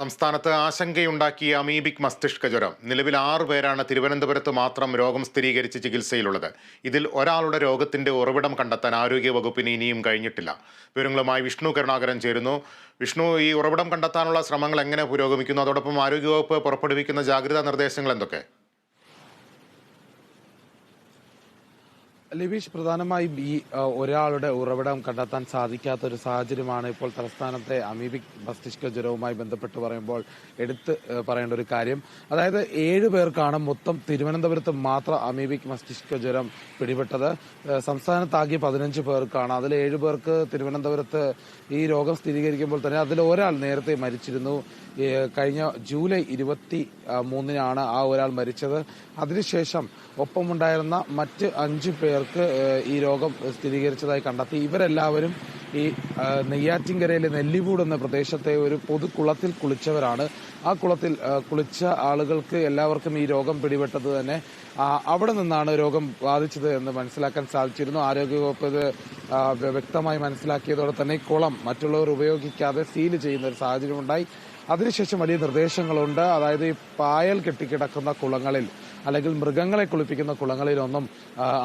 സംസ്ഥാനത്ത് ആശങ്കയുണ്ടാക്കിയ അമീബിക് മസ്തിഷ്ക ജ്വരം. നിലവിൽ ആറു പേരാണ് തിരുവനന്തപുരത്ത് മാത്രം രോഗം സ്ഥിരീകരിച്ച് ചികിത്സയിലുള്ളത്. ഇതിൽ ഒരാളുടെ രോഗത്തിന്റെ ഉറവിടം കണ്ടെത്താൻ ആരോഗ്യ വകുപ്പിന് ഇനിയും കഴിഞ്ഞിട്ടില്ല. വിവരങ്ങളുമായി വിഷ്ണു കരുണാകരൻ ചേരുന്നു. വിഷ്ണു ഈ ഉറവിടം കണ്ടെത്താനുള്ള ശ്രമങ്ങൾ എങ്ങനെ പുരോഗമിക്കുന്നു? അതോടൊപ്പം ആരോഗ്യവകുപ്പ് പുറപ്പെടുവിക്കുന്ന ജാഗ്രതാ നിർദ്ദേശങ്ങൾ എന്തൊക്കെ? ലിബീഷ് പ്രധാനമായും ഈ ഒരാളുടെ ഉറവിടം കണ്ടെത്താൻ സാധിക്കാത്ത ഒരു സാഹചര്യമാണ് ഇപ്പോൾ തലസ്ഥാനത്തെ അമീബിക് മസ്തിഷ്ക ജ്വരവുമായി ബന്ധപ്പെട്ട് പറയുമ്പോൾ എടുത്ത് പറയേണ്ട ഒരു കാര്യം. അതായത് ഏഴ് പേർക്കാണ് മൊത്തം തിരുവനന്തപുരത്ത് മാത്രം അമീബിക് മസ്തിഷ്ക ജ്വരം പിടിപെട്ടത്. സംസ്ഥാനത്താകെ പതിനഞ്ച് പേർക്കാണ്. അതിൽ ഏഴ് പേർക്ക് തിരുവനന്തപുരത്ത് ഈ രോഗം സ്ഥിരീകരിക്കുമ്പോൾ തന്നെ അതിൽ ഒരാൾ നേരത്തെ മരിച്ചിരുന്നു. കഴിഞ്ഞ ജൂലൈ ഇരുപത്തി മൂന്നിനാണ് ആ ഒരാൾ മരിച്ചത്. അതിനുശേഷം ഒപ്പമുണ്ടായിരുന്ന മറ്റ് അഞ്ചു പേർക്ക് ഈ രോഗം സ്ഥിരീകരിച്ചതായി കണ്ടെത്തി. ഇവരെല്ലാവരും ഈ നെയ്യാറ്റിൻകരയിലെ നെല്ലിവൂട് എന്ന പ്രദേശത്തെ ഒരു പൊതുകുളത്തിൽ കുളിച്ചവരാണ്. ആ കുളത്തിൽ കുളിച്ച ആളുകൾക്ക് എല്ലാവർക്കും ഈ രോഗം പിടിപെട്ടത് തന്നെ. അവിടെ നിന്നാണ് രോഗം ബാധിച്ചത് എന്ന് മനസ്സിലാക്കാൻ സാധിച്ചിരുന്നു. ആരോഗ്യവകുപ്പ് ഇത് വ്യക്തമായി മനസ്സിലാക്കിയതോടെ തന്നെ കുളം മറ്റുള്ളവർ ഉപയോഗിക്കാതെ സീൽ ചെയ്യുന്ന ഒരു സാഹചര്യമുണ്ടായി. അതിനുശേഷം വലിയ നിർദ്ദേശങ്ങളുണ്ട്. അതായത് ഈ പായൽ കെട്ടിക്കിടക്കുന്ന കുളങ്ങളിൽ അല്ലെങ്കിൽ മൃഗങ്ങളെ കുളിപ്പിക്കുന്ന കുളങ്ങളിലൊന്നും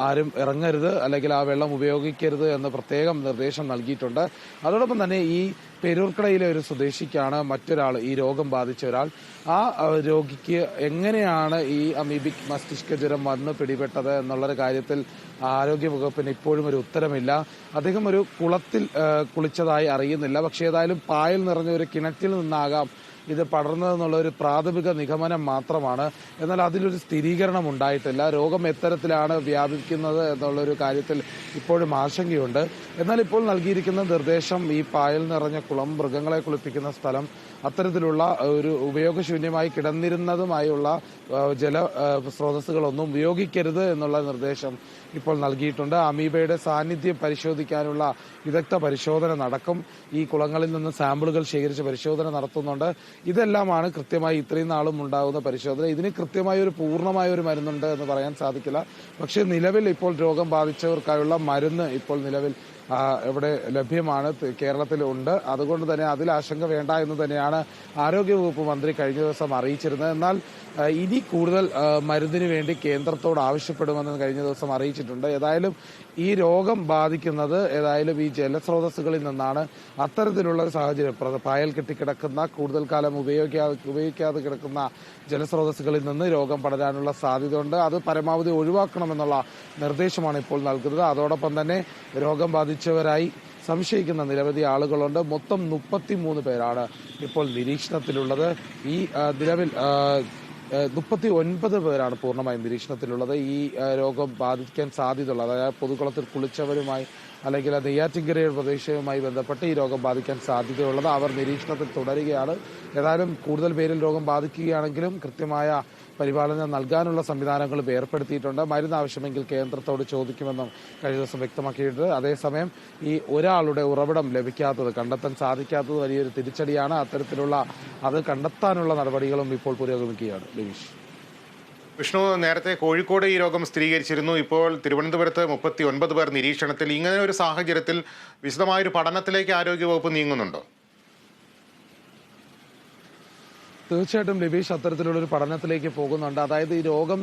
ആരും ഇറങ്ങരുത് അല്ലെങ്കിൽ ആ വെള്ളം ഉപയോഗിക്കരുത് എന്ന് പ്രത്യേകം നിർദ്ദേശം നൽകിയിട്ടുണ്ട്. അതോടൊപ്പം തന്നെ ഈ പെരൂർക്കടയിലെ ഒരു സ്വദേശിക്കാണ് മറ്റൊരാൾ ഈ രോഗം ബാധിച്ച ഒരാൾ. ആ, രോഗിക്ക് എങ്ങനെയാണ് ഈ അമീബിക് മസ്തിഷ്ക ജ്വരം വന്ന് പിടിപെട്ടത് എന്നുള്ളൊരു കാര്യത്തിൽ ആരോഗ്യവകുപ്പിന് ഇപ്പോഴും ഒരു ഉത്തരമില്ല. അദ്ദേഹം ഒരു കുളത്തിൽ കുളിച്ചതായി അറിയുന്നില്ല. പക്ഷേ ഏതായാലും പായൽ നിറഞ്ഞ ഒരു കിണറ്റിൽ നിന്നാകാം ഇത് പടർന്നതെന്നുള്ള ഒരു പ്രാഥമിക നിഗമനം മാത്രമാണ്. എന്നാൽ അതിലൊരു സ്ഥിരീകരണം ഉണ്ടായിട്ടില്ല. രോഗം എത്തരത്തിലാണ് വ്യാപിക്കുന്നത് എന്നുള്ളൊരു കാര്യത്തിൽ ഇപ്പോഴും ആശങ്കയുണ്ട്. എന്നാൽ ഇപ്പോൾ നൽകിയിരിക്കുന്ന നിർദ്ദേശം ഈ പായൽ നിറഞ്ഞ കുളം മൃഗങ്ങളെ കുളിപ്പിക്കുന്ന സ്ഥലം അത്തരത്തിലുള്ള ഒരു ഉപയോഗശൂന്യമായി കിടന്നിരുന്നതുമായുള്ള ജല സ്രോതസ്സുകളൊന്നും ഉപയോഗിക്കരുത് എന്നുള്ള നിർദ്ദേശം ഇപ്പോൾ നൽകിയിട്ടുണ്ട്. അമീബയുടെ സാന്നിധ്യം പരിശോധിക്കാനുള്ള വിദഗ്ധ പരിശോധന നടക്കും. ഈ കുളങ്ങളിൽ നിന്ന് സാമ്പിളുകൾ ശേഖരിച്ച് പരിശോധന നടത്തുന്നുണ്ട്. ഇതെല്ലാമാണ് കൃത്യമായി ഇത്രയും നാളും ഉണ്ടാകുന്ന പരിശോധന. ഇതിന് കൃത്യമായ ഒരു പൂർണമായ ഒരു മരുന്നുണ്ട് എന്ന് പറയാൻ സാധിക്കില്ല. പക്ഷേ നിലവിൽ ഇപ്പോൾ രോഗം ബാധിച്ചവർക്കായുള്ള മരുന്ന് ഇപ്പോൾ നിലവിൽ ഇവിടെ ലഭ്യമാണ് കേരളത്തിലുണ്ട്. അതുകൊണ്ട് തന്നെ അതിൽ ആശങ്ക വേണ്ട എന്ന് തന്നെയാണ് ആരോഗ്യവകുപ്പ് മന്ത്രി കഴിഞ്ഞ ദിവസം അറിയിച്ചിരുന്നത്. എന്നാൽ ഇനി കൂടുതൽ മരുന്നിന് വേണ്ടി കേന്ദ്രത്തോട് ആവശ്യപ്പെടുമെന്ന് കഴിഞ്ഞ ദിവസം അറിയിച്ചിട്ടുണ്ട്. ഏതായാലും ഈ രോഗം ബാധിക്കുന്നത് ഏതായാലും ഈ ജലസ്രോതസ്സുകളിൽ നിന്നാണ്. അത്തരത്തിലുള്ള ഒരു സാഹചര്യം പായൽ കെട്ടിക്കിടക്കുന്ന കൂടുതൽ കാലം ഉപയോഗിക്കാതെ ഉപയോഗിക്കാതെ കിടക്കുന്ന ജലസ്രോതസ്സുകളിൽ നിന്ന് രോഗം പടരാനുള്ള സാധ്യതയുണ്ട്. അത് പരമാവധി ഒഴിവാക്കണമെന്നുള്ള നിർദ്ദേശമാണ് ഇപ്പോൾ നൽകുന്നത്. അതോടൊപ്പം തന്നെ രോഗം ബാധിച്ചവരായി സംശയിക്കുന്ന നിരവധി ആളുകളുണ്ട്. മൊത്തം മുപ്പത്തിമൂന്ന് പേരാണ് ഇപ്പോൾ നിരീക്ഷണത്തിലുള്ളത്. ഈ നിലവിൽ മുപ്പത്തി ഒൻപത് പേരാണ് പൂർണമായും നിരീക്ഷണത്തിലുള്ളത്. ഈ രോഗം ബാധിക്കാൻ സാധ്യതയുള്ളത് അതായത് പൊതുകുളത്തിൽ കുളിച്ചവരുമായി അല്ലെങ്കിൽ ആ നെയ്യാറ്റിൻകര പ്രദേശവുമായി ബന്ധപ്പെട്ട് ഈ രോഗം ബാധിക്കാൻ സാധ്യതയുള്ളത്. അവർ നിരീക്ഷണത്തിൽ തുടരുകയാണ്. ഏതായാലും കൂടുതൽ പേരിൽ രോഗം ബാധിക്കുകയാണെങ്കിലും കൃത്യമായ പരിപാലനം നൽകാനുള്ള സംവിധാനങ്ങളും ഏർപ്പെടുത്തിയിട്ടുണ്ട്. മരുന്ന് ആവശ്യമെങ്കിൽ കേന്ദ്രത്തോട് ചോദിക്കുമെന്നും കഴിഞ്ഞ ദിവസം വ്യക്തമാക്കിയിട്ടുണ്ട്. അതേസമയം ഈ ഒരാളുടെ ഉറവിടം ലഭിക്കാത്തത് കണ്ടെത്താൻ സാധിക്കാത്തത് വലിയൊരു തിരിച്ചടിയാണ്. അത്തരത്തിലുള്ള അത് കണ്ടെത്താനുള്ള നടപടികളും ഇപ്പോൾ പുരോഗമിക്കുകയാണ്. ലവീഷ് വിഷ്ണു നേരത്തെ കോഴിക്കോട് ഈ രോഗം സ്ഥിരീകരിച്ചിരുന്നു. ഇപ്പോൾ തിരുവനന്തപുരത്ത് മുപ്പത്തി ഒൻപത് പേർ നിരീക്ഷണത്തിൽ. ഇങ്ങനെ ഒരു സാഹചര്യത്തിൽ വിശദമായൊരു പഠനത്തിലേക്ക് ആരോഗ്യവകുപ്പ് നീങ്ങുന്നുണ്ടോ? തീർച്ചയായിട്ടും ലിബീഷ് അത്തരത്തിലുള്ള ഒരു പഠനത്തിലേക്ക് പോകുന്നുണ്ട്. അതായത് ഈ രോഗം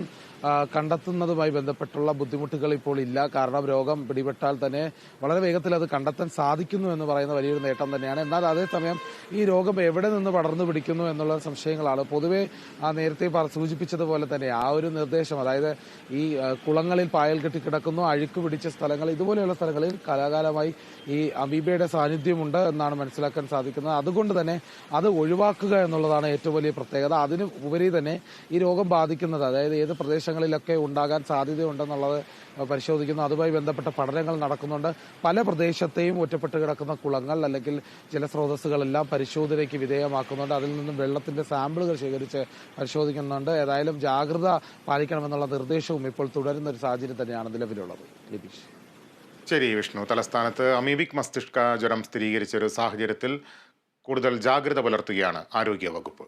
കണ്ടെത്തുന്നതുമായി ബന്ധപ്പെട്ടുള്ള ബുദ്ധിമുട്ടുകൾ ഇപ്പോൾ ഇല്ല. കാരണം രോഗം പിടിപെട്ടാൽ തന്നെ വളരെ വേഗത്തിൽ അത് കണ്ടെത്താൻ സാധിക്കുന്നു എന്ന് പറയുന്ന വലിയൊരു നേട്ടം തന്നെയാണ്. എന്നാൽ അതേസമയം ഈ രോഗം എവിടെ നിന്ന് പടർന്നു പിടിക്കുന്നു എന്നുള്ള സംശയങ്ങളാണ്. പൊതുവെ നേരത്തെ സൂചിപ്പിച്ചതുപോലെ തന്നെ ആ ഒരു നിർദ്ദേശം അതായത് ഈ കുളങ്ങളിൽ പായൽ കെട്ടിക്കിടക്കുന്നു അഴുക്ക് പിടിച്ച സ്ഥലങ്ങൾ ഇതുപോലെയുള്ള സ്ഥലങ്ങളിൽ കലാകാലമായി ഈ അമീബയുടെ സാന്നിധ്യമുണ്ട് എന്നാണ് മനസ്സിലാക്കാൻ സാധിക്കുന്നത്. അതുകൊണ്ട് തന്നെ അത് ഒഴിവാക്കുക എന്നുള്ളതാണ് ഏറ്റവും വലിയ പ്രത്യേകത. അതിന് ഉപരി തന്നെ ഈ രോഗം ബാധിക്കുന്നത് അതായത് ഏത് പ്രദേശങ്ങളിലൊക്കെ ഉണ്ടാകാൻ സാധ്യതയുണ്ടെന്നുള്ളത് പരിശോധിക്കുന്നു. അതുമായി ബന്ധപ്പെട്ട പഠനങ്ങൾ നടക്കുന്നുണ്ട്. പല പ്രദേശത്തെയും ഒറ്റപ്പെട്ട് കിടക്കുന്ന കുളങ്ങൾ അല്ലെങ്കിൽ ജലസ്രോതസ്സുകളെല്ലാം പരിശോധനയ്ക്ക് വിധേയമാക്കുന്നുണ്ട്. അതിൽ നിന്നും വെള്ളത്തിന്റെ സാമ്പിളുകൾ ശേഖരിച്ച് പരിശോധിക്കുന്നുണ്ട്. ഏതായാലും ജാഗ്രത പാലിക്കണമെന്നുള്ള നിർദ്ദേശവും ഇപ്പോൾ തുടരുന്ന ഒരു സാഹചര്യം തന്നെയാണ് നിലവിലുള്ളത്. ലിബീഷ്. ശരി വിഷ്ണു. തലസ്ഥാനത്ത് അമീബിക് മസ്തിഷ്ക ജ്വരം സ്ഥിരീകരിച്ച ഒരു സാഹചര്യത്തിൽ കൂടുതൽ ജാഗ്രത പുലർത്തുകയാണ് ആരോഗ്യവകുപ്പ്.